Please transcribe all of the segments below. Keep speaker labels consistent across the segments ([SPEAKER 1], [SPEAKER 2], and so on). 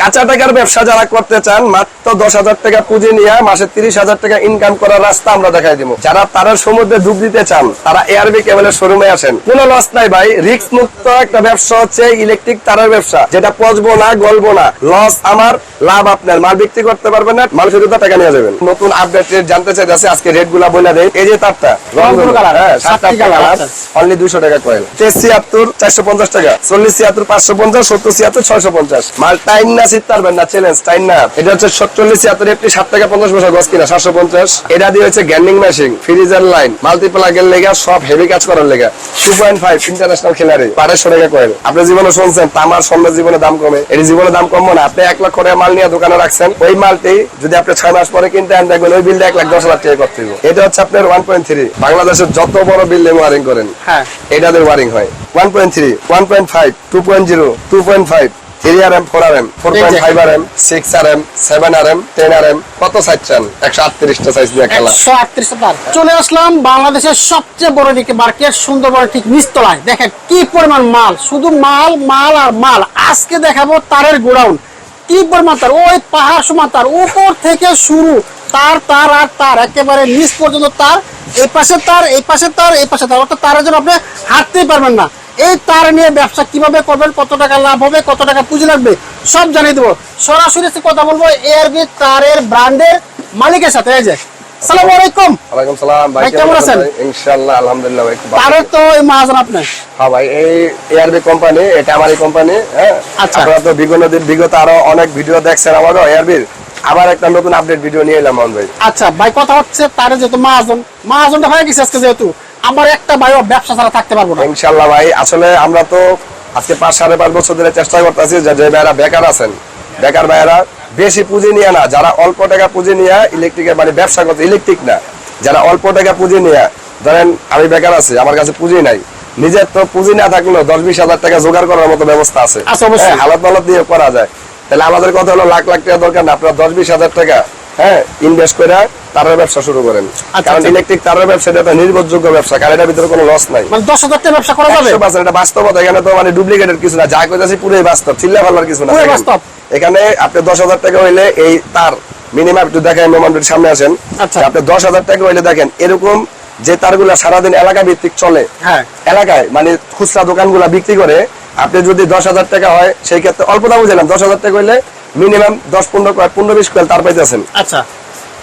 [SPEAKER 1] কাঁচা টাকার ব্যবসা যারা করতে চান মাত্র দশ হাজার টাকা পুঁজি নিয়ে মাসে তিরিশ হাজার টাকা ইনকাম করার রাস্তা আমরা দেখাই দিব। যারা তারার সমুদ্রে ডুব দিতে চান তারা এআরবি কেবলের শোরুমে আসেন। কোনো লস নাই ভাই রিস্ক মুক্ত একটা ব্যবসা হচ্ছে ইলেকট্রিক তারের ব্যবসা। যেটা পচবো না গলবো না। লস আমার লাভ আপনার। মাল বিক্রি করতে পারবেন না মাল শুধু টাকা নিয়ে যাবেন। নতুন আপডেট রেট জানতে চাইতেছে আজকে রেটগুলা বলে দেয় এই যে তারটা
[SPEAKER 2] colour,
[SPEAKER 1] হ্যাঁ
[SPEAKER 2] আচ্ছা।
[SPEAKER 1] অনলি দুশো টাকা কয়েল তেইশ ছিয়াত্তর চারশো পঞ্চাশ টাকা। চল্লিশ ছিয়াত্তর পাঁচশো পঞ্চাশ সত্তর ছিয়াত্তর ছয়শো পঞ্চাশ। মাল টাইম না শীত পারবেন না চ্যালেঞ্জ টাইম না। এটা হচ্ছে সত্তল্লিশ ছিয়াত্তর একটি সাত টাকা পঞ্চাশ পয়সা গছ কিনা সাতশো পঞ্চাশ। এটা দিয়ে হচ্ছে গ্যান্ডিং মেশিন ফ্রিজার লাইন মাল্টিপ্লাগের লেগা সব হেভি কাজ করার লেগা। টু পয়েন্ট ফাইভ ইন্টারন্যাশনাল খেলারি পাড়াইশো টাকা কয়েল। আপনি জীবনে শুনছেন তামার স্বর্ণের জীবনে দাম কমে। এর জীবনে দাম কমবো না আপনি এক লক্ষ টাকা মাল নিয়ে দোকানে রাখছেন ওই মালটি যদি আপনি ছয় মাস পরে কিনতে আন দেখবেন ওই বিলটা এক লাখ দশ হাজার টাকা করতে এটা হচ্ছে আপনার ওয়ান পয়েন্ট থ্রি বাংলাদেশের যত বড় বিল্ডিং ওয়ারিং করেন
[SPEAKER 2] হ্যাঁ।
[SPEAKER 1] এটাদের ওয়ারিং হয়। One point three one point five two point zero two point five three R M four R M four point five R M six R M seven R M ten R M কত size চান? একশো আটত্রিশটা size দিয়ে খেলা।
[SPEAKER 2] একশো আটত্রিশ চলে আসলাম বাংলাদেশের সবচেয়ে বড় দিকে মার্কেট সুন্দরবন ঠিক নিচতলায়। দেখেন কি পরিমাণ মাল শুধু মাল মাল আর মাল। আজকে দেখাবো তারের গোডাউন। কি পরিমাণ তার? ওই পাহাড় সমান তার উপর থেকে শুরু। তার তার আর তার একেবারে নিচ পর্যন্ত তার। এই পাশে তার এই পাশে তার এই পাশে তার। অর্থাৎ তারের জন্য আপনি হাঁটতেই পারবেন না। এই তার নিয়ে ব্যবসা কীভাবে করবেন কত টাকা লাভ হবে কত টাকা পুঁজি লাগবে সব জানিয়ে দেবো। সরাসরি কথা বলব এআরবি তারের ব্র্যান্ডের মালিকের সাথে এই যে। সালামু আলাইকুম।
[SPEAKER 1] ওয়ালাইকুম সালাম ভাই
[SPEAKER 2] ভাই, কেমন
[SPEAKER 1] কেমন
[SPEAKER 2] আছেন?
[SPEAKER 1] আছেন? ইনশাআল্লাহ আলহামদুলিল্লাহ ভাই খুব ভালো।
[SPEAKER 2] তো এই মহাজন আপনি
[SPEAKER 1] হ্যাঁ ভাই এই এআরবি কোম্পানি এটা আমারই কোম্পানি হ্যাঁ?
[SPEAKER 2] আচ্ছা।
[SPEAKER 1] আপনারা তো বিগত বিগত আরও অনেক ভিডিও দেখছেন আমারও এআরবির আবার একটা নতুন আপডেট ভিডিও নিয়ে এলাম ভাই।
[SPEAKER 2] আচ্ছা ভাই কথা হচ্ছে তারে যেহেতু মহাজন মহাজনটা হয়ে গেছে আজকে যেহেতু। আমার একটা ভাইও ব্যবসা ছাড়া থাকতে পারব না।
[SPEAKER 1] ইনশাল্লাহ ভাই আসলে আমরা তো আজকে পাঁচ সাড়ে পাঁচ বছর ধরে চেষ্টা করতেছি যে যে ভাইরা বেকার আছেন বেকার ভাইরা বেশি পুঁজি নিয়ে না যারা অল্প টাকা পুঁজি নিয়ে ইলেকট্রিকের মানে ব্যবসা করতে ইলেকট্রিক না যারা অল্প টাকা পুঁজি নিয়ে ধরেন আমি বেকার আছি আমার কাছে পুঁজি নাই নিজের তো পুঁজি না থাকলেও দশ বিশ হাজার টাকা জোগাড় করার মতো ব্যবস্থা আছে। হ্যাঁ, হালত মালত দিয়ে করা যায়। তাহলে আমাদের কথা হলো লাখ লাখ টাকা দরকার না আপনার দশ বিশ হাজার টাকা হ্যাঁ ইনভেস্ট করে তারের ব্যবসা শুরু করেন।
[SPEAKER 2] আচ্ছা,
[SPEAKER 1] কারণ
[SPEAKER 2] আচ্ছা।
[SPEAKER 1] ইলেকট্রিক তারের ব্যবসা এটা নির্ভরযোগ্য ব্যবসা কারণ এটার ভিতরে কোনো লস নাই।
[SPEAKER 2] মানে দশ হাজার ব্যবসা করা যাবে?
[SPEAKER 1] 100% এটা বাস্তবতা এখানে তো মানে ডুপ্লিকেটের কিছু না যা কইতাছি পুরোই বাস্তব চিল্লা কিছু না।
[SPEAKER 2] বাস্তব।
[SPEAKER 1] এখানে আপনি দশ হাজার টাকা হইলে এই তার মিনিমাম একটু দেখেন মেহমানদের সামনে আসেন।
[SPEAKER 2] আচ্ছা।
[SPEAKER 1] আপনি দশ হাজার টাকা হইলে দেখেন এরকম যে তারগুলা সারাদিন এলাকা ভিত্তিক চলে
[SPEAKER 2] হ্যাঁ।
[SPEAKER 1] এলাকায় মানে খুচরা দোকানগুলা বিক্রি করে আপনি যদি দশ হাজার টাকা হয় সেই ক্ষেত্রে অল্প দাম বুঝলাম দশ হাজার টাকা হইলে মিনিমাম দশ পনেরো পনেরো বিশ কোয়াল তার পাইতেছেন।
[SPEAKER 2] আচ্ছা।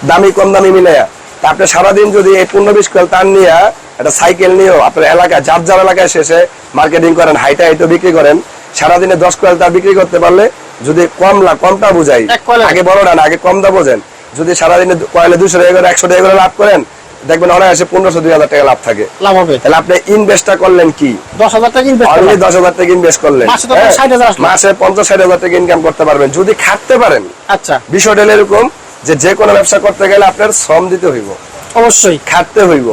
[SPEAKER 1] দামি কম দামি মিলাইয়া। তা আপনি সারাদিন যদি এই পনেরো বিশ কোয়েল তার নিয়ে একটা সাইকেল নিয়েও আপনার এলাকায় যার যার এলাকায় শেষে মার্কেটিং করেন হাইটা হাইটো বিক্রি করেন সারাদিনে দশ কোয়েল তার বিক্রি করতে পারলে যদি কম লাভ কমটা বুঝাই আগে বড়টা না আগে কমটা বোঝেন। যদি সারাদিনে কয়েলে দুশো টাকা করে একশো টাকা করে লাভ করেন দেখবেন অনায়াসে পনেরোশো দুই হাজার টাকা লাভ থাকে।
[SPEAKER 2] লাভ হবে।
[SPEAKER 1] তাহলে আপনি ইনভেস্টটা করলেন কি?
[SPEAKER 2] দশ হাজার টাকা ইনভেস্ট
[SPEAKER 1] দশ হাজার টাকা ইনভেস্ট করলেন।
[SPEAKER 2] মাসে তো? 60,000 আসলো।
[SPEAKER 1] মাসে পঞ্চাশ ষাট হাজার টাকা ইনকাম করতে পারবেন। যদি খাটতে পারেন
[SPEAKER 2] আচ্ছা।
[SPEAKER 1] বিষয়টা হলো এরকম যে যে কোনো ব্যবসা করতে গেলে আপনার শ্রম দিতে হইব।
[SPEAKER 2] অবশ্যই।
[SPEAKER 1] খাটতে হইব।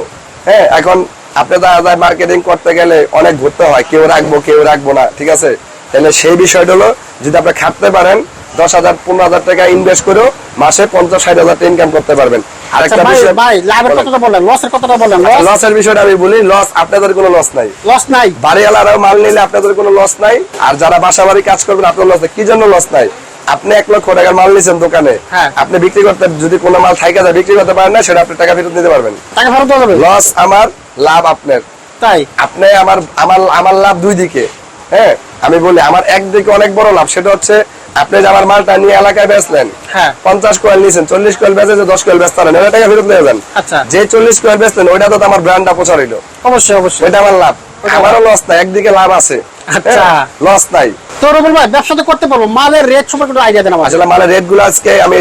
[SPEAKER 1] হ্যাঁ এখন আপনি দেখা যায় মার্কেটিং করতে গেলে অনেক ঘুরতে হয় কেউ রাখব কেউ রাখব না ঠিক আছে? তাহলে সেই বিষয়টা হলো যদি আপনি খাটতে পারেন দশ হাজার পনেরো হাজার টাকা ইনভেস্ট করেও মাসে পঞ্চাশ ষাট হাজার টাকা ইনকাম করতে পারবেন।
[SPEAKER 2] আচ্ছা
[SPEAKER 1] আরেকটা বিষয়
[SPEAKER 2] ভাই লাভের
[SPEAKER 1] বলেন।
[SPEAKER 2] কথাটা বলেন লসের কথাটা বলেন লস
[SPEAKER 1] লসের বিষয়টা আমি বলি লস আপনাদের কোনো লস নাই।
[SPEAKER 2] লস নাই।
[SPEAKER 1] বাড়িওয়ালারাও মাল নিলে আপনাদের কোনো লস নাই আর যারা বাসা বাড়ি কাজ করবেন আপনার লস নাই। কি জন্য লস নাই? আপনি এক লক্ষ টাকার মাল নিছেন দোকানে
[SPEAKER 2] হ্যাঁ।
[SPEAKER 1] আপনি বিক্রি করতে যদি কোনো মাল থাইকা যায় বিক্রি করতে পারেন না সেটা আপনি টাকা ফেরত নিতে পারবেন।
[SPEAKER 2] টাকা ফেরত যাবে?
[SPEAKER 1] লস আমার লাভ আপনার।
[SPEAKER 2] তাই?
[SPEAKER 1] আপনি আমার আমার আমার লাভ দুই দিকে। হ্যাঁ? আমি বলি আমার একদিকে অনেক বড় লাভ সেটা হচ্ছে আপনি যে আমার মালটা নিয়ে এলাকায় বেচলেন
[SPEAKER 2] হ্যাঁ।
[SPEAKER 1] পঞ্চাশ কোয়াল নিয়েছেন চল্লিশ কোয়েল বেচে যে দশ কোয়েল বেচতে পারেন ওটা টাকা ফেরত নিয়ে যান।
[SPEAKER 2] আচ্ছা।
[SPEAKER 1] যে চল্লিশ কোয়াল বেচলেন ওইটা তো আমার ব্র্যান্ডটা প্রচার হইল।
[SPEAKER 2] অবশ্যই অবশ্যই।
[SPEAKER 1] ওইটা আমার লাভ। আমারও লস নাই একদিকে লাভ আছে।
[SPEAKER 2] আচ্ছা।
[SPEAKER 1] লস নাই।
[SPEAKER 2] তো রবুল ভাই ব্যবসা তো করতে পারব। মালের রেট সম্পর্কে আইডিয়া দেন
[SPEAKER 1] আসলে রেট আজকে আমি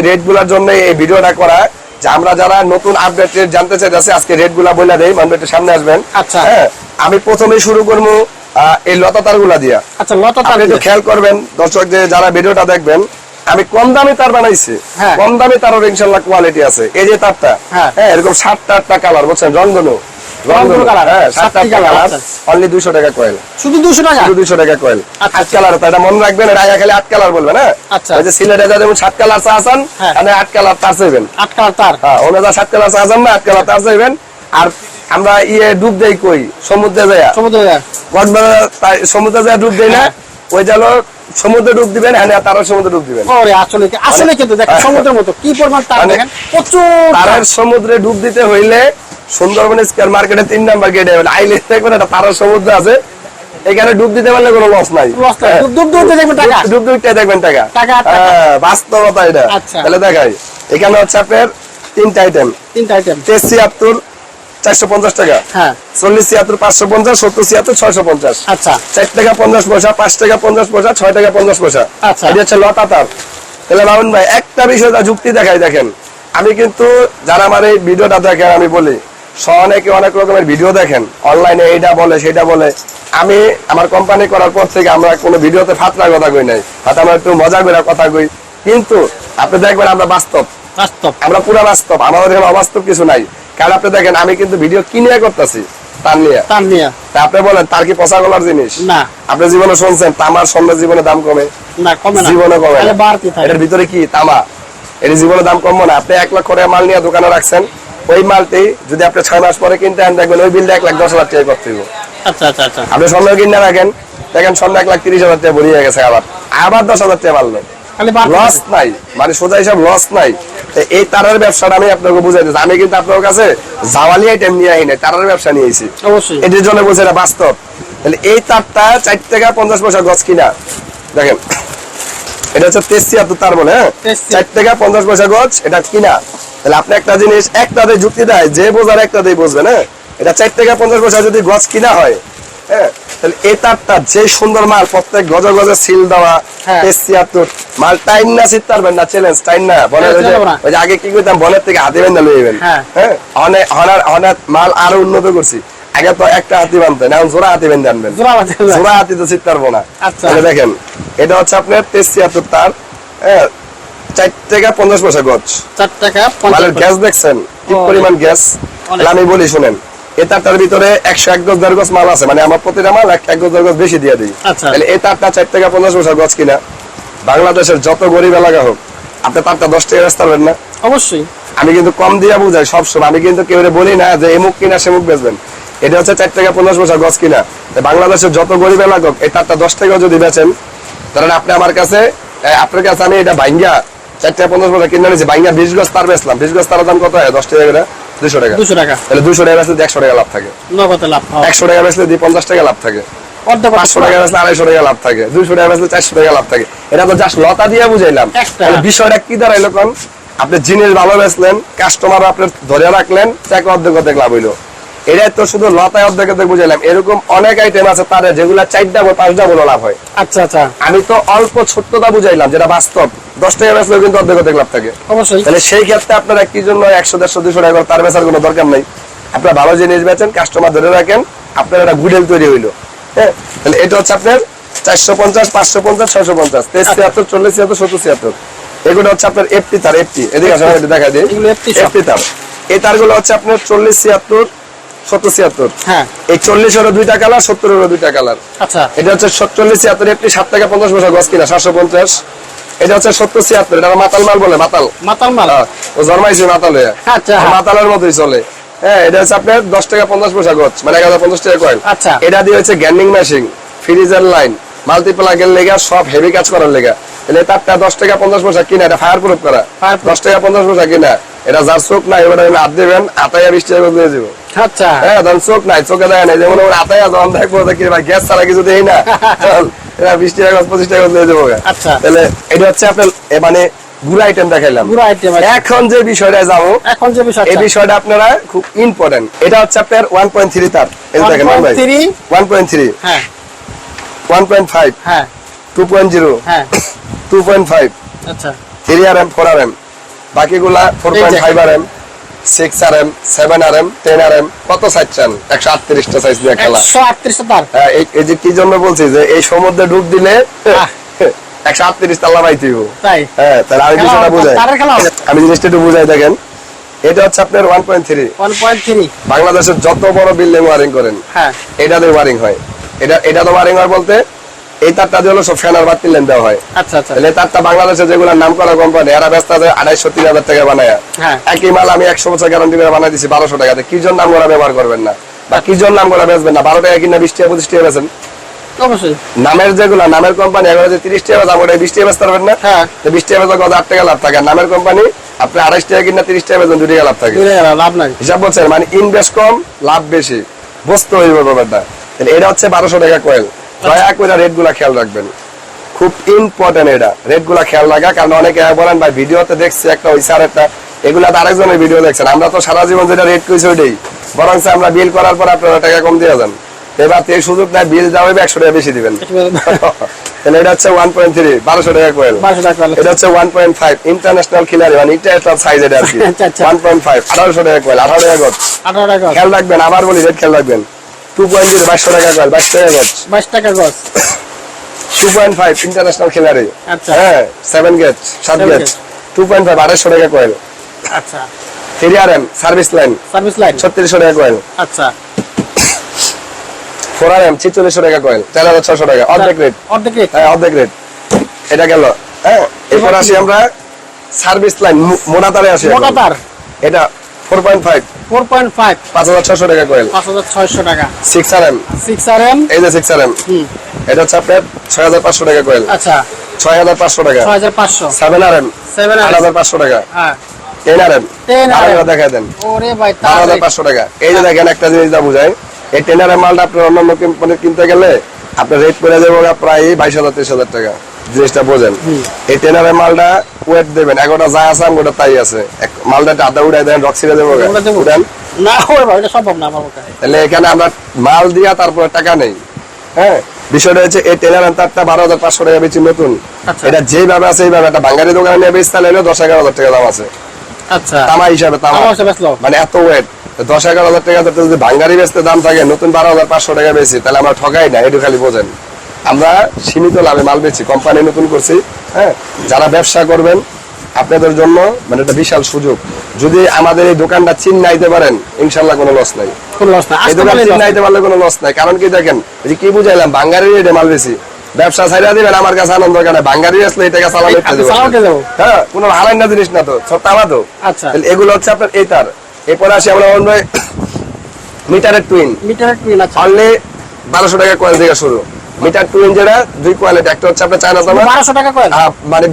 [SPEAKER 1] জন্য এই ভিডিওটা করা। যে আমরা যারা নতুন আপডেট রেট জানতে চাইতেছি আজকে রেটগুলা বলে দেই মানুষের সামনে আসবেন।
[SPEAKER 2] আচ্ছা।
[SPEAKER 1] হ্যাঁ আমি প্রথমে শুরু করব এই লতাতারগুলা দিয়া।
[SPEAKER 2] আচ্ছা লতা তার
[SPEAKER 1] একটু খেয়াল করবেন দর্শক যে যারা ভিডিওটা দেখবেন আমি কম দামে তার বানাইছি।
[SPEAKER 2] হ্যাঁ।
[SPEAKER 1] কম দামে তারও ইনশাল্লাহ কোয়ালিটি আছে। এই যে তারটা
[SPEAKER 2] হ্যাঁ।
[SPEAKER 1] হ্যাঁ এরকম সাতটা আটটা কালার বুঝছেন? রংধনু।
[SPEAKER 2] আচ্ছা।
[SPEAKER 1] অনলি দুইশো টাকা কয়েল
[SPEAKER 2] শুধু দুশো টাকা?
[SPEAKER 1] শুধু দুইশো টাকা কয়েল
[SPEAKER 2] আচ্ছা,
[SPEAKER 1] আট কালার তো এটা মনে রাখবেন এটা আগে খালি আট কালার বলবেন হ্যাঁ?
[SPEAKER 2] আচ্ছা।
[SPEAKER 1] যে সিলেটে যা যেমন সাত কালার চা আসান
[SPEAKER 2] হ্যাঁ।
[SPEAKER 1] মানে আট কালার তার চাইবেন।
[SPEAKER 2] আটকা তার?
[SPEAKER 1] হ্যাঁ ওনে যা সাত কালার চা আসান না আট কালার তার চাইবেন। আর আমরা ইয়ে ডুব দেই কই? সমুদ্রে ডুব দেই না। ওই জালো সমুদ্রে ডুব দিবেন হ্যাঁ তারা সমুদ্রে ডুব দিবেন।
[SPEAKER 2] ওরে আসলে আসলে কিন্তু দেখেন সমুদ্রের মতো কি পরিমাণ তার
[SPEAKER 1] মানে-
[SPEAKER 2] দেখেন? প্রচুর।
[SPEAKER 1] সমুদ্রে ডুব দিতে হইলে সুন্দরবন স্কয়ার মার্কেটে তিন নাম্বার গেটে আইলে দেখবেন একটা সমুদ্র আছে। এখানে ডুব দিতে পারলে কোনো লস নাই।
[SPEAKER 2] ডুব- ডুব দিতে দেখবেন টাকা।
[SPEAKER 1] ডুব দেখবেন। হ্যাঁ, বাস্তবতা এটা।
[SPEAKER 2] আচ্ছা।
[SPEAKER 1] তাহলে দেখাই। এখানে হচ্ছে আপনার তিনটা আইটেম
[SPEAKER 2] তিনটা আইটেম
[SPEAKER 1] তেইশ ছিয়াত্তর চারশো পঞ্চাশ টাকা।
[SPEAKER 2] হ্যাঁ।
[SPEAKER 1] চল্লিশ ছিয়াত্তর পাঁচশো পঞ্চাশ সত্তর ছিয়াত্তর ছয়শো পঞ্চাশ।
[SPEAKER 2] আচ্ছা।
[SPEAKER 1] চার টাকা পঞ্চাশ পয়সা পাঁচ টাকা পঞ্চাশ পয়সা ছয় টাকা পঞ্চাশ পয়সা।
[SPEAKER 2] আচ্ছা।
[SPEAKER 1] এটা হচ্ছে লতা তার। তাহলে বাবুন ভাই একটা বিষয় যুক্তি দেখাই দেখেন। আমি কিন্তু যারা আমার এই ভিডিওটা দেখেন আমি বলি অনেকে অনেক রকমের ভিডিও দেখেন? অনলাইনে এইটা বলে সেটা বলে। আমি আমার কোম্পানি করার পর থেকে আমরা কোনো ভিডিওতে ফাতরা কথা কই নাই। হয়তো আমরা একটু মজা করে কথা কই। কিন্তু আপনি দেখবেন আমরা বাস্তব।
[SPEAKER 2] বাস্তব।
[SPEAKER 1] আমরা পুরো বাস্তব। আমাদের এখানে অবাস্তব কিছু নাই। কারণ আপনি দেখেন আমি কিন্তু ভিডিও কিনে করতেছি আপনি বলেন তার কি পচা গলার জিনিস?
[SPEAKER 2] না।
[SPEAKER 1] আপনি জীবনে শুনছেন তামার স্বর্ণের জীবনে দাম কমে?
[SPEAKER 2] না কমে না।
[SPEAKER 1] জীবনে কমে এটার ভিতরে কি? তামা। এর জীবনে দাম কমবো না। আপনি এক লাখ করে মাল নিয়ে দোকানে রাখছেন ওই মালটি যদি আপনি ছয় মাস পরে কিনতে আন দেখবেন ওই বিলটা এক লাখ দশ হাজার টাকা করতে
[SPEAKER 2] আচ্ছা আচ্ছা আচ্ছা।
[SPEAKER 1] আপনি স্বর্ণ কিনে রাখেন দেখেন স্বর্ণ এক লাখ তিরিশ হাজার টাকা ভরিয়ে গেছে আবার। আবার দশ হাজার টাকা
[SPEAKER 2] বাড়তি
[SPEAKER 1] লস নাই মানে সোজা হিসাব লস নাই। এই তারের ব্যবসাটা আমি আপনাকে বুঝাই দিচ্ছি। আমি কিন্তু আপনার কাছে জাওয়ালি আইটেম নিয়ে আই নাই তারের ব্যবসা নিয়েছি
[SPEAKER 2] অবশ্যই।
[SPEAKER 1] এটির জন্য বলছে এটা বাস্তব। তাহলে এই তারটা চার টাকা পঞ্চাশ পয়সা গছ কিনা। দেখেন এটা হচ্ছে তেইশ ছিয়াত্তর তার বলে হ্যাঁ? চার টাকা পঞ্চাশ পয়সা গছ এটা কিনা? তাহলে আপনি একটা জিনিস একটাতে যুক্তি দেয় যে বোঝার একটাতেই বুঝবেন হ্যাঁ এটা চার টাকা পঞ্চাশ পয়সা যদি গছ কিনা হয় হ্যাঁ? তাহলে এই তারটা যে সুন্দর মাল প্রত্যেক গজে গজে সিল দেওয়া। ছিয়াত্তর মাল টাইম না শীত পারবেন না চ্যালেঞ্জ টাইম না। বনের ওই যে-
[SPEAKER 2] চালাবো না।
[SPEAKER 1] ওই যে আগে কি করতাম বনের থেকে হাতে বেঁধে লইবেন
[SPEAKER 2] হ্যাঁ।
[SPEAKER 1] অনেক অনার অনার মাল আরও উন্নত করছি। আগে তো একটা হাতি বানতেন এখন জোড়া হাতি বেঁধে আনবেন।
[SPEAKER 2] জোড়া
[SPEAKER 1] হাতি তো শীত পারব না।
[SPEAKER 2] আচ্ছা।
[SPEAKER 1] দেখেন এটা হচ্ছে আপনার ছিয়াত্তর তার হ্যাঁ টাকা পঞ্চাশ পয়সা গছ
[SPEAKER 2] চার টাকা পঞ্চাশ
[SPEAKER 1] মালের
[SPEAKER 2] পয়সা।
[SPEAKER 1] গ্যাস দেখছেন? কি পরিমাণ গ্যাস? আমি বলি শুনেন এই তারটার ভিতরে গজ গজ মাল আছে। মানে আমার প্রতিটা মাল এক এক গজ দেড় গজ বেশি দিয়ে দিই।
[SPEAKER 2] আচ্ছা।
[SPEAKER 1] তাহলে এই তারটা চার টাকা পয়সা কিনা? বাংলাদেশের যত গরিব এলাকা হোক আপনি তারটা দশ টাকা ব্যস্ত পারবেন না?
[SPEAKER 2] অবশ্যই।
[SPEAKER 1] আমি কিন্তু কম দিয়ে বুঝাই সবসময়। আমি কিন্তু কেউ বলি না যে এমুক কিনা সেমুক বেচবেন। এটা হচ্ছে চার টাকা পঞ্চাশ পয়সা গছ কিনা। বাংলাদেশের যত গরিব এলাকা হোক এই তারটা দশ টাকা যদি বেচেন ধরেন আপনি আমার কাছে আপনার কাছে আমি এটা ভাঙ্গা চার টাকা পঞ্চাশ পয়সা কিনে নিয়েছি ভাঙ্গা বিশ গজ তার বেচলাম। বিশ গজ তার দাম কত হয়? দশ টাকা করে। দুশো টাকা।
[SPEAKER 2] দুশো টাকা।
[SPEAKER 1] তাহলে দুশো টাকা বেচলে একশো টাকা লাভ থাকে।
[SPEAKER 2] নগদে লাভ
[SPEAKER 1] একশো টাকা বেচলে দিয়ে পঞ্চাশ টাকা লাভ থাকে।
[SPEAKER 2] অর্ধেক
[SPEAKER 1] পাঁচশো টাকা বেচলে আড়াইশো টাকা লাভ থাকে। দুইশো টাকা বেচলে চারশো টাকা লাভ থাকে। এটা তো জাস্ট লতা দিয়ে বুঝাইলাম। বিষয়টা কি দাঁড়াইলো কোন? আপনি জিনিস ভালো বেচলেন কাস্টমার আপনার ধরে রাখলেন চাকে অর্ধেক অর্ধেক লাভ হইল। এটাই তো শুধু লতায় অর্ধেক অর্ধেক বুঝাইলাম। এরকম অনেক আইটেম আছে তাদের যেগুলা চারটা পাঁচটা বলে লাভ হয়।
[SPEAKER 2] আচ্ছা আচ্ছা।
[SPEAKER 1] আমি তো অল্প ছোট্টতা বুঝাইলাম যেটা বাস্তব। দশ টাকা বেচলেও কিন্তু অর্ধেক অর্ধেক লাভ থাকে।
[SPEAKER 2] অবশ্যই।
[SPEAKER 1] তাহলে সেই ক্ষেত্রে আপনারা কি জন্য একশো দেড়শো দুশো টাকা তার বেচার কোনো দরকার নাই। আপনারা ভালো জিনিস বেচেন কাস্টমার ধরে রাখেন আপনার একটা গুডেল তৈরি হইল। হ্যাঁ? তাহলে এটা হচ্ছে আপনার চারশো পঞ্চাশ পাঁচশো পঞ্চাশ পঞ্চাশ। তেইশ ছিয়াত্তর চল্লিশ ছিয়াত্তর সত্তর ছিয়াত্তর। এগুলো হচ্ছে আপনার এফটি তার এফটি এদিকে আসলে দেখা দিই। এফটি তার। এই তারগুলো হচ্ছে আপনার চল্লিশ ছিয়াত্তর সত্তর ছিয়াত্তর।
[SPEAKER 2] হ্যাঁ।
[SPEAKER 1] এই চল্লিশেরও দুইটা কালার সত্তর সত্তরেরও দুইটা কালার
[SPEAKER 2] আচ্ছা।
[SPEAKER 1] এটা হচ্ছে চল্লিশ ছিয়াত্তর এফটি সাত টাকা পঞ্চাশ পয়সা গছ কিনা সাতশো পঞ্চাশ। এটা হচ্ছে সত্তর ছিয়াত্তর এটা মাতাল মাল বলে মাতাল।
[SPEAKER 2] মাতাল মাল?
[SPEAKER 1] হ্যাঁ, ও জন্মাইছে মাতাল। হয়ে
[SPEAKER 2] আচ্ছা।
[SPEAKER 1] মাতালের মতোই চলে। হ্যাঁ এটা হচ্ছে আপনার দশ টাকা পঞ্চাশ পয়সা গছ মানে এক হাজার পঞ্চাশ টাকা কয়েন
[SPEAKER 2] আচ্ছা।
[SPEAKER 1] এটা দিয়ে হচ্ছে গ্যান্ডিং মেশিন ফ্রিজার লাইন মাল্টিপ্লাগের লেগা সব হেভি কাজ করার লেগা। এলে তারটা দশ টাকা পঞ্চাশ পয়সা কিনা এটা ফায়ার প্রুফ করা। দশ টাকা পঞ্চাশ পয়সা কিনা এটা যার চোখ নাই এবার হাত দেবেন আতাইয়া বিশ টাকা দিয়ে
[SPEAKER 2] আচ্ছা।
[SPEAKER 1] হ্যাঁ ধরেন চোখ নাই চোখে দেয় নাই যেমন ওর আতাইয়া যখন দেখব দেখি ভাই গ্যাস ছাড়া কিছু দেই না। এরা বিশ টাকা পঁচিশ টাকা দিয়ে যাব
[SPEAKER 2] আচ্ছা।
[SPEAKER 1] তাহলে এটা হচ্ছে আপনার মানে গুড়া আইটেম দেখাইলাম।
[SPEAKER 2] পুরো আইটেম
[SPEAKER 1] এখন যে বিষয়টা যাব
[SPEAKER 2] এখন যে বিষয়
[SPEAKER 1] এই বিষয়টা আপনারা খুব ইম্পর্টেন্ট এটা হচ্ছে আপনার ওয়ান পয়েন্ট থ্রি তার। এই দেখেন
[SPEAKER 2] 1.3
[SPEAKER 1] ওয়ান পয়েন্ট থ্রি
[SPEAKER 2] হ্যাঁ।
[SPEAKER 1] ওয়ান পয়েন্ট ফাইভ
[SPEAKER 2] হ্যাঁ।
[SPEAKER 1] টু পয়েন্ট জিরো
[SPEAKER 2] হ্যাঁ। আচ্ছা।
[SPEAKER 1] Three R M four R M বাকিগুলা four
[SPEAKER 2] এই
[SPEAKER 1] পয়েন্ট
[SPEAKER 2] যে।
[SPEAKER 1] Five R M six R M seven R M ten R M কত সাইজ চান? একশো আটত্রিশটা সাইজ দিয়ে খেলা।
[SPEAKER 2] একশো তার
[SPEAKER 1] হ্যাঁ, এই যে কি জন্য বলছি যে এই সমুদ্রে ডুব দিলে একশো আটত্রিশ তাল্লা পাইতে
[SPEAKER 2] তাই?
[SPEAKER 1] হ্যাঁ তাহলে আমি বিষয়টা বুঝাই। আমি জিনিসটা একটু বুঝাই দেখেন। এটা হচ্ছে আপনার one point three
[SPEAKER 2] one point three
[SPEAKER 1] বাংলাদেশের যত বড় বিল্ডিং ওয়ারিং করেন
[SPEAKER 2] হ্যাঁ।
[SPEAKER 1] এটাতে ওয়ারিং হয়। এটা এটা তো ওয়ারিং হয় বলতে এই তারটা দিয়ে হলো সব ফ্যানার বাতিল লেন দেওয়া হয়।
[SPEAKER 2] আচ্ছা আচ্ছা।
[SPEAKER 1] তাহলে তারটা বাংলাদেশে যেগুলো নাম করা কোম্পানি এরা ব্যস্ত আছে আড়াইশো তিন হাজার টাকা বানায়।
[SPEAKER 2] হ্যাঁ।
[SPEAKER 1] একই মাল আমি একশো বছর গ্যারান্টি করে বানাই দিচ্ছি বারোশো টাকাতে। কি জন্য নাম করা ব্যবহার করবেন না? বা কি জন্য নাম করা বেচবেন না? বারো টাকা কিনা বিশ টাকা পঁচিশ টাকা বেচেন।
[SPEAKER 2] অবশ্যই।
[SPEAKER 1] নামের যেগুলো নামের কোম্পানি এগুলো যে তিরিশ টাকা দাম ওটা বিশ টাকা বেচতে পারবেন না?
[SPEAKER 2] হ্যাঁ।
[SPEAKER 1] বিশ টাকা বেচলে কত আট টাকা লাভ থাকে। নামের কোম্পানি আপনি আড়াইশ টাকা কিনা তিরিশ টাকা বেতন দুই টাকা লাভ থাকে।
[SPEAKER 2] লাভ নাই।
[SPEAKER 1] হিসাব বলছেন মানে ইনভেস্ট কম লাভ বেশি। বুঝতে হইব ব্যাপারটা। তাহলে এটা হচ্ছে বারোশো টাকা কয়েল দয়া করে খেয়াল রাখবেন। খুব ইম্পর্টেন্ট এটা। খেয়াল রাখা কারণ অনেকে বলেন ভাই ভিডিওতে দেখছি একটা ওই স্যার একটা এগুলা তো আরেকজনের ভিডিও দেখছেন। আমরা তো সারা জীবন যেটা রেট করেছি ওইটাই। বরং আমরা বিল করার পর আপনারা টাকা কম দিয়ে যান। এবার তো এই সুযোগ নাই বিল দেওয়া হবে একশো টাকা বেশি দিবেন। তাহলে এটা হচ্ছে ওয়ান পয়েন্ট থ্রি বারোশো টাকা কয়েল। এটা হচ্ছে ওয়ান পয়েন্ট ফাইভ ইন্টারন্যাশনাল খিলারি মানে ইন্টারন্যাশনাল সাইজ এটা আর কি। ওয়ান পয়েন্ট ফাইভ আঠারোশো টাকা কয়েল আঠারো টাকা খেয়াল রাখবেন আবার বলি রেট খেয়াল রাখবেন। টু পয়েন্ট জিরো বাইশশো টাকা কয়েল বাইশ টাকা গজ
[SPEAKER 2] বাইশ টাকা গজ
[SPEAKER 1] টু পয়েন্ট ফাইভ ইন্টারন্যাশনাল খিলারি
[SPEAKER 2] আচ্ছা।
[SPEAKER 1] হ্যাঁ সেভেন গেট সাত
[SPEAKER 2] Seven
[SPEAKER 1] টু পয়েন্ট ফাইভ আড়াইশো টাকা কয়েল
[SPEAKER 2] আচ্ছা।
[SPEAKER 1] Three R M service line.
[SPEAKER 2] Service line.
[SPEAKER 1] ছত্রিশশো টাকা কয়েল
[SPEAKER 2] আচ্ছা।
[SPEAKER 1] ফোর আর এম ছিচল্লিশশো টাকা কয়েল চার হাজার ছশো টাকা। অর্ধেক রেট
[SPEAKER 2] অর্ধেক rate?
[SPEAKER 1] হ্যাঁ অর্ধেক রেট এটা গেল। হ্যাঁ এরপর আসি আমরা সার্ভিস লাইন মোটা তারে আসি
[SPEAKER 2] মোটা তার
[SPEAKER 1] এটা ফোর পয়েন্ট ফাইভ টাকা কয়েল এই যে
[SPEAKER 2] হুম।
[SPEAKER 1] এটা হচ্ছে আপনার টাকা কয়েল
[SPEAKER 2] আচ্ছা।
[SPEAKER 1] ছয় হাজার পাঁচশো টাকা।
[SPEAKER 2] ছয় হাজার পাঁচশো।
[SPEAKER 1] সেভেন আর এম
[SPEAKER 2] সেভেন
[SPEAKER 1] আট
[SPEAKER 2] আর
[SPEAKER 1] হাজার পাঁচশো টাকা।
[SPEAKER 2] হ্যাঁ।
[SPEAKER 1] টেন আর এম
[SPEAKER 2] 10
[SPEAKER 1] দেখা দেন।
[SPEAKER 2] ওরে ভাই
[SPEAKER 1] টাকা। এই যে দেখেন একটা জিনিস যা বুঝায় এই টেন আর এম মালটা আপনার অন্যান্য কোম্পানি কিনতে গেলে আপনার রেট পড়ে যাবে প্রায় বাইশ হাজার তেইশ হাজার টাকা। জিনিসটা বোঝেন। এই টেন আর এম মালটা ওয়েট দেবেন এগারোটা যা আছে আমি ওটা তাই আছে। মালটা আদা উড়াই দেন রক্সিরে দেবো। উড়ান।
[SPEAKER 2] না এটা সম্ভব না আমার
[SPEAKER 1] তাহলে এখানে আমরা মাল দিয়া তারপরে টাকা নেই। হ্যাঁ? বিষয়টা হচ্ছে এই টেনার তারটা বারো হাজার পাঁচশো টাকা বেশি নতুন।
[SPEAKER 2] আচ্ছা।
[SPEAKER 1] এটা যেভাবে আছে এইভাবে। একটা বাঙালি দোকানে নিয়ে বেচতে হলে দশ এগারো হাজার টাকা দাম আছে।
[SPEAKER 2] আচ্ছা।
[SPEAKER 1] তামা হিসাবে তামা মানে এত ওয়েট দশ এগারো হাজার টাকা যদি বাঙালি বেচতে দাম থাকে নতুন বারো হাজার পাঁচশো টাকা বেশি তাহলে আমরা ঠকাই না একটু খালি বোঝেন। আমরা সীমিত লাভে মাল বেচি কোম্পানি নতুন করছি হ্যাঁ? যারা ব্যবসা করবেন আপনাদের জন্য মানে একটা বিশাল সুযোগ। যদি আমাদের এই দোকানটা চিন্নাইতে পারেন ইনশাল্লাহ কোনো লস নাই।
[SPEAKER 2] কোন
[SPEAKER 1] এই দোকান চিন্নাইতে পারলে কোনো লস নাই। কারণ কি দেখেন যে কি বুঝাইলাম বাঙালি রেটে মাল বেশি ব্যবসা ছাইরা দিবেন আমার কাছে আনন্দ কেন বাঙালি আসলে এই টাকা সালাম
[SPEAKER 2] এই
[SPEAKER 1] লিখতে দেবো
[SPEAKER 2] সালাম লিখতে দেবো।
[SPEAKER 1] হ্যাঁ কোনো হারাই না জিনিস না তো সব তামা তো।
[SPEAKER 2] আচ্ছা।
[SPEAKER 1] এগুলো হচ্ছে আপনার এই তার এরপরে আসি আমরা অন্য মিটারের টুইন
[SPEAKER 2] মিটারের টুইন আচ্ছা।
[SPEAKER 1] অনলি বারোশো টাকা কয়েল থেকে শুরু। মিটার যেটা দুই কোয়ালিটি একটা হচ্ছে আপনার চায়না
[SPEAKER 2] বারোশো টাকা কয়েল
[SPEAKER 1] আহ, মানে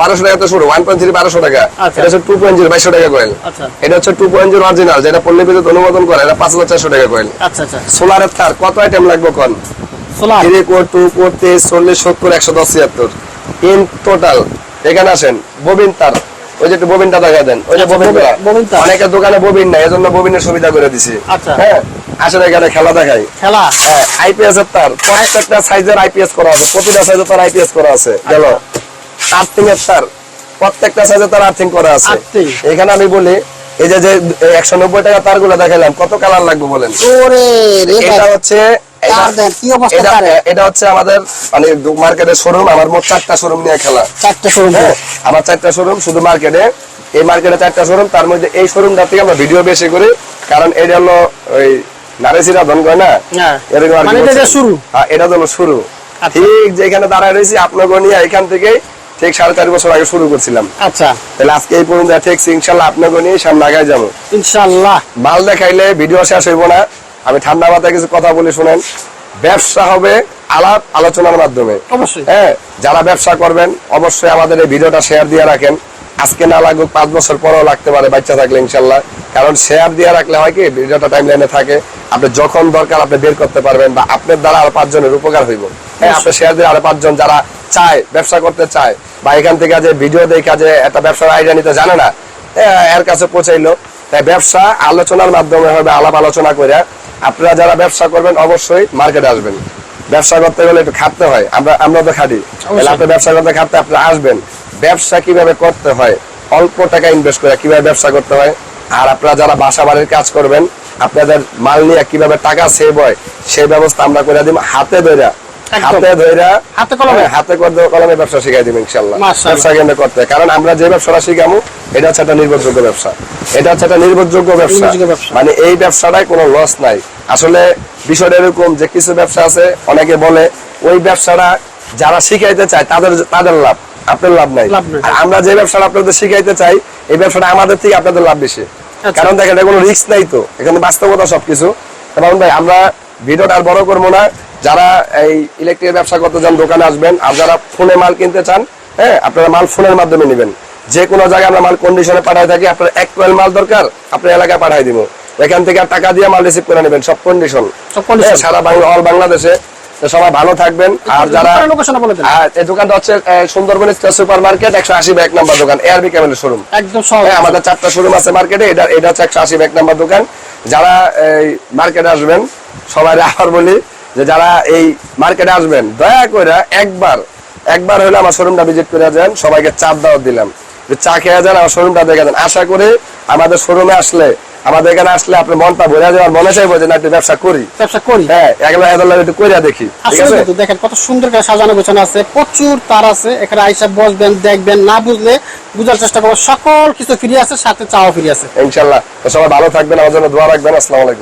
[SPEAKER 1] বারোশো টাকা তো শুরু ওয়ান পয়েন্ট থ্রি বারোশো টাকা।
[SPEAKER 2] আচ্ছা।
[SPEAKER 1] এটা হচ্ছে টু পয়েন্ট জিরো বাইশশো টাকা কয়েল
[SPEAKER 2] আচ্ছা।
[SPEAKER 1] এটা হচ্ছে টু পয়েন্ট জিরো অরিজিনাল যেটা পল্লী বিদ্যুৎ অনুমোদন করে এটা পাঁচ হাজার চারশো টাকা কয়েল
[SPEAKER 2] আচ্ছা আচ্ছা।
[SPEAKER 1] সোলারের তার কত আইটেম লাগবে কোন
[SPEAKER 2] solar
[SPEAKER 1] three core two core তেইশ চল্লিশ সত্তর একশো দশ ছিয়াত্তর। ইন টোটাল এখানে আসেন ববিন তার। ওই যে একটু ববিনটা দেখা দেন। ওই যে ববিন। অনেকের দোকানে ববিন নাই এজন্য ববিনের সুবিধা করে দিছি।
[SPEAKER 2] আচ্ছা।
[SPEAKER 1] হ্যাঁ। আসেন এখানে খেলা দেখাই।
[SPEAKER 2] খেলা?
[SPEAKER 1] হ্যাঁ আইপিএস এর তার প্রত্যেকটা সাইজের আইপিএস করা আছে প্রতিটা সাইজের তার আইপিএস করা আছে গেল। আর্থিং এর তার প্রত্যেকটা সাইজের তার আর্থিং করা আছে। এখানে আমি বলি এই যে যে একশো নব্বই টাকা তারগুলো দেখালাম কত কালার লাগবে বলেন? এটা হচ্ছে? এটা হচ্ছে আমাদের মানে মার্কেটের শোরুম আমার মোট চারটা শোরুম নিয়ে খেলা।
[SPEAKER 2] চারটে শোরুম
[SPEAKER 1] হ্যাঁ আমার চারটা শোরুম শুধু মার্কেটে এই মার্কেটে চারটা শোরুম তার মধ্যে এই শোরুমটা থেকে আমরা ভিডিও বেশি করি কারণ এটা হলো ওই নারেসিরা ধন কয় না। এরকম
[SPEAKER 2] মানে এটা শুরু।
[SPEAKER 1] হ্যাঁ, এটা হলো শুরু।
[SPEAKER 2] আচ্ছা।
[SPEAKER 1] ঠিক যেখানে দাঁড়ায় রয়েছি আপনাকে নিয়ে এখান থেকেই ঠিক সাড়ে চার বছর আগে শুরু করছিলাম।
[SPEAKER 2] আচ্ছা।
[SPEAKER 1] তাহলে আজকে এই পর্যন্ত ঠিক ইনশাল্লাহ আপনাকে নিয়ে সামনে আগায় যাব।
[SPEAKER 2] ইনশাআল্লাহ
[SPEAKER 1] মাল দেখাইলে ভিডিও শেষ হইব না। আমি ঠান্ডা মাথায় কিছু কথা বলে শুনেন। ব্যবসা হবে আলাপ আলোচনার মাধ্যমে।
[SPEAKER 2] অবশ্যই।
[SPEAKER 1] হ্যাঁ যারা ব্যবসা করবেন অবশ্যই আমাদের এই ভিডিওটা শেয়ার দিয়ে রাখেন। আজকে না লাগুক পাঁচ বছর পরেও লাগতে পারে বাচ্চা থাকলে ইনশাল্লাহ। কারণ শেয়ার দিয়ে রাখলে হয় কি ভিডিওটা টাইম লাইনে থাকে। আপনি যখন দরকার আপনি বের করতে পারবেন বা আপনার দ্বারা আরও পাঁচজনের উপকার হইব। হ্যাঁ আপনি শেয়ার দিয়ে আরও পাঁচজন যারা চায় ব্যবসা করতে চায় বা এখান থেকে যে ভিডিও দেখে যে একটা ব্যবসার আইডিয়া নিতে জানে না এর কাছে পৌঁছাইলো। তাই ব্যবসা আলোচনার মাধ্যমে হবে আলাপ আলোচনা করে আপনারা যারা ব্যবসা করবেন অবশ্যই মার্কেটে আসবেন। ব্যবসা করতে গেলে একটু খাটতে হয়। আমরা আমরা তো খাটি। তাহলে আপনি ব্যবসা করতে খাটতে আপনি আসবেন। ব্যবসা কীভাবে করতে হয় অল্প টাকা ইনভেস্ট করে কীভাবে ব্যবসা করতে হয় আর আপনারা যারা বাসা বাড়ির কাজ করবেন আপনাদের মাল নিয়ে কীভাবে টাকা সেভ হয় সেই ব্যবস্থা আমরা করে দিব হাতে ধরে হাতে ধরে
[SPEAKER 2] হাতে কলমে?
[SPEAKER 1] হাতে কলমে ব্যবসা শিখাই দিব ইনশাল্লাহ ব্যবসা কেন্দ্রে করতে হয়। কারণ আমরা যে ব্যবসাটা শিখামু এটা হচ্ছে একটা নির্ভরযোগ্য ব্যবসা। এটা হচ্ছে একটা নির্ভরযোগ্য ব্যবসা।
[SPEAKER 2] নির্ভরযোগ্য ব্যবসা।
[SPEAKER 1] মানে এই ব্যবসাটায় কোনো লস নাই। আসলে বিষয়টা এরকম যে কিছু ব্যবসা আছে অনেকে বলে ওই ব্যবসাটা যারা শিখাইতে চায় তাদের তাদের লাভ। আপনার লাভ নাই। আমরা যে ব্যবসাটা আপনাদের শিখাইতে চাই এই ব্যবসাটা আমাদের থেকে আপনাদের লাভ বেশি।
[SPEAKER 2] আচ্ছা।
[SPEAKER 1] কারণ দেখেন এটা কোনো রিস্ক নাই তো। এখানে বাস্তবতা সবকিছু। কারণ ভাই আমরা ভিডিওটা আর বড় করব না। যারা এই ইলেকট্রিক ব্যবসা করতে চান দোকানে আসবেন। আর যারা ফোনে মাল কিনতে চান হ্যাঁ আপনারা মাল ফোনের মাধ্যমে নেবেন। যে কোনো জায়গায় আমরা মাল কন্ডিশনে পাঠাই থাকি। আপনার এক কোয়েল মাল দরকার আপনার এলাকায় পাঠাই দিব। এখান থেকে আর টাকা দিয়ে মাল রিসিভ করে নেবেন সব কন্ডিশন
[SPEAKER 2] সব condition।
[SPEAKER 1] সারা বাংলা অল বাংলাদেশে তো সবাই ভালো থাকবেন। আর যারা
[SPEAKER 2] বলে
[SPEAKER 1] এই দোকানটা হচ্ছে সুন্দরবন স্টার সুপার মার্কেট একশো আশি এক নাম্বার দোকান এআরবি ক্যামেলের শোরুম।
[SPEAKER 2] একদম
[SPEAKER 1] হ্যাঁ, আমাদের চারটা শোরুম আছে মার্কেটে এটা এটা হচ্ছে একশো আশি এক নাম্বার দোকান। যারা এই মার্কেটে আসবেন সবাই আবার বলি যে যারা এই মার্কেটে আসবেন দয়া করে একবার একবার হলে আমার শোরুমটা ভিজিট করে যান সবাইকে চাপ দাওয়াত দিলাম। যে চা খেয়ে যান আমার শোরুমটা দেখে যান। আশা করি আমাদের শোরুমে আসলে আমাদের এখানে আসলে আপনার মনটা ভরে যাওয়ার মনে চাইব যে না একটু ব্যবসা করি।
[SPEAKER 2] ব্যবসা করি?
[SPEAKER 1] হ্যাঁ একবার লাখ একটু করিয়া দেখি ঠিক আছে
[SPEAKER 2] দেখেন কত সুন্দর করে সাজানো গোছানো আছে প্রচুর তার আছে এখানে আইসা বসবেন দেখবেন না বুঝলে বুঝার চেষ্টা করবেন সকল কিছু ফ্রি আছে সাথে চাও ফ্রি আছে।
[SPEAKER 1] ইনশাল্লাহ। তো সবাই ভালো থাকবেন আমার জন্য দোয়া রাখবেন। আসসালামু আলাইকুম।